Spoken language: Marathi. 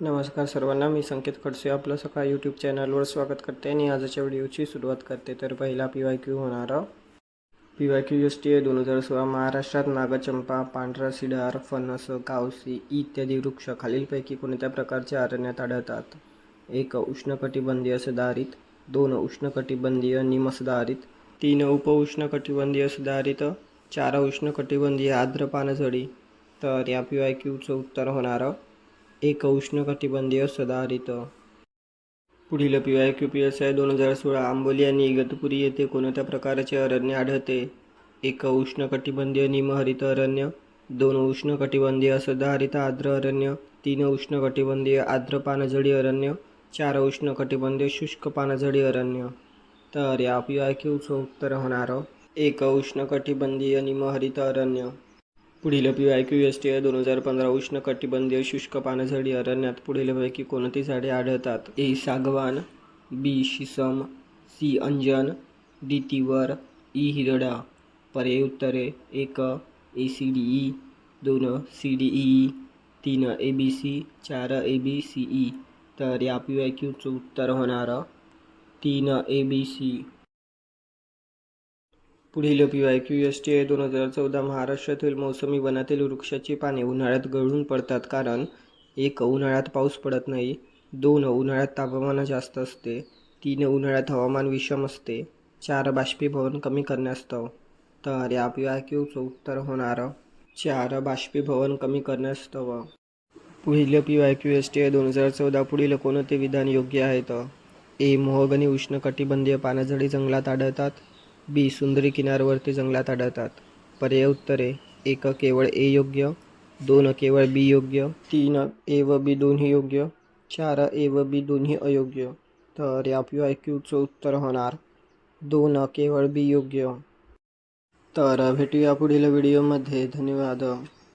नमस्कार सर्वांना मी संकेत खडसे आपलं सकाळ यूट्यूब चॅनलवर स्वागत करते आणि आजच्या व्हिडिओची सुरुवात करते. तर पहिला पी वाय क्यू होणार. P Y Q S T A दोन हजार सोळा महाराष्ट्रात नागचंपा पांढरा सिडार फणस कावसी इत्यादी वृक्ष खालीलपैकी कोणत्या प्रकारचे अरण्यात आढळतात? एक उष्णकटिबंधीय सुधारित दोन उष्णकटिबंधीय निमसदाहरित तीन उपउष्णकटिबंधीय सुधारित चार उष्णकटिबंधीय आर्द्र पानझडी. तर या पी वाय क्यूचं उत्तर होणारं. एक उष्णकटिबंधीय सदाहरित. पुढील P Y Q P S I दोन हजार सोळा आंबोली आणि इगतपुरी येथे कोणत्या प्रकारचे अरण्य आढळते? एक उष्णकटिबंधीय निमहरित अरण्य दोन उष्णकटिबंधीय सदाहरित आर्द्र अरण्य तीन उष्णकटिबंधीय आर्द्र पानझडी अरण्य चार उष्णकटिबंधीय शुष्क पानझडी अरण्य. तर या पी वाय क्यूचं उत्तर होणार. एक उष्णकटिबंधीय निमहरित अरण्य. पुढील P I Q S T दोन हजार पंधरा उष्णकटिबंधीय शुष्क पानझडी अरण्यात पुढीलपैकी कोणती झाडे आढळतात? ए. सागवान बी. शिसम सी. अंजन डी. तिवर ई. हिरडा. पर्याय उत्तरे एक ए. सी. डी. ई. दोन सी. डी. ई. तीन ए. बी. सी. चार ए. बी. सी. ई. तर या पी वाय क्यूचं उत्तर होणार तीन ए. बी. सी. पुढील P Y Q S T दोन हजार चौदा महाराष्ट्रातील मोसमी वनातील वृक्षाची पाने उन्हाळ्यात गळून पडतात कारण एक उन्हाळ्यात पाऊस पडत नाही दोन उन्हाळ्यात तापमान जास्त असते तीन उन्हाळ्यात हवामान विषम असते चार बाष्पीभवन कमी करण्यास्तव तर या पी वाय क्यूचं उत्तर होणार चार बाष्पीभवन कमी करण्यास्तव पुढील P Y Q S T दोन हजार चौदा पुढील कोणते विधान योग्य आहेत ए. मोहगनी उष्णकटिबंधीय पानझडी जंगलात आढळतात. बी सुंदरी किनारवर्ती जंगलात आढळतात. पर्याय उत्तरे. एक केवळ ए योग्य दोन केवळ बी योग्य तीन ए व बी दोन्ही योग्य चार ए व बी दोन्ही अयोग्य. तर या पी आय क्यूचं उत्तर होणार दोन केवळ बी योग्य. तर भेटूया पुढील व्हिडिओमध्ये. धन्यवाद.